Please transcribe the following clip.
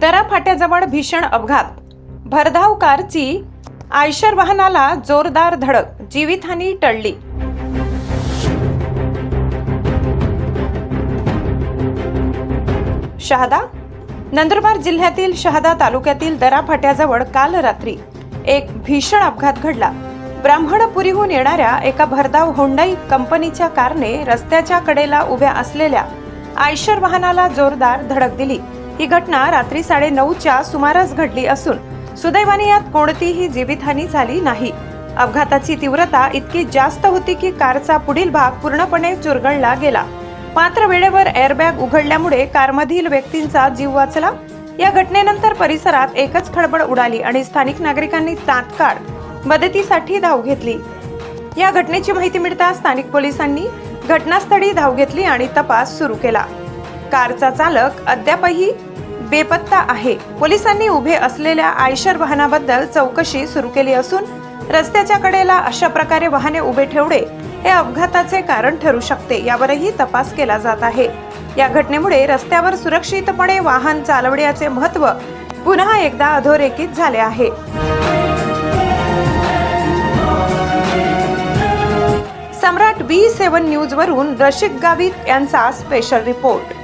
दरा फाट्याजवळ भीषण अपघात. भरधाव कारची आयशर वाहनाला जोरदार धडक जीवितहानी टळली. शहादा? नंदुरबार जिल्ह्यातील शहादा तालुक्यातील दरा फाट्याजवळ काल रात्री एक भीषण अपघात घडला. ब्राह्मणपुरीहून येणाऱ्या एका भरधाव होंडाई कंपनीच्या कारने रस्त्याच्या कडेला उभ्या असलेल्या आयशर वाहनाला जोरदार धडक दिली. ही घटना रात्री साडे नऊच्या सुमारास घडली असून सुदैवाने यात कोणतीही जीवितहानी झाली नाही. अपघाताची तीव्रता इतकी जास्त होती की कारचा पुढील भाग पूर्णपणे चुरगळला गेला. मात्र वेळेवर एअरबॅग उघडल्यामुळे कारमधील व्यक्तींचा जीव वाचला. या घटनेनंतर परिसरात एकच खळबळ उडाली आणि स्थानिक नागरिकांनी तात्काळ मदतीसाठी धाव घेतली. या घटनेची माहिती मिळताच स्थानिक पोलिसांनी घटनास्थळी धाव घेतली आणि तपास सुरू केला. कारचा चालक अद्यापही बेपत्ता आहे. पोलिसांनी उभे असलेल्या आयशर वाहनाबद्दल चौकशी सुरू केली असून रस्त्याच्या कडेला अशा प्रकारे वाहने उभे ठेवणे हे अपघाताचे कारण ठरू शकते यावरही तपास केला जात आहे. या घटनेमुळे रस्त्यावर सुरक्षितपणे वाहन चालवण्याचे महत्त्व पुन्हा एकदा अधोरेखित झाले आहे. सम्राट बी सेवन न्यूज वरून रशिक गावित यांचा स्पेशल रिपोर्ट.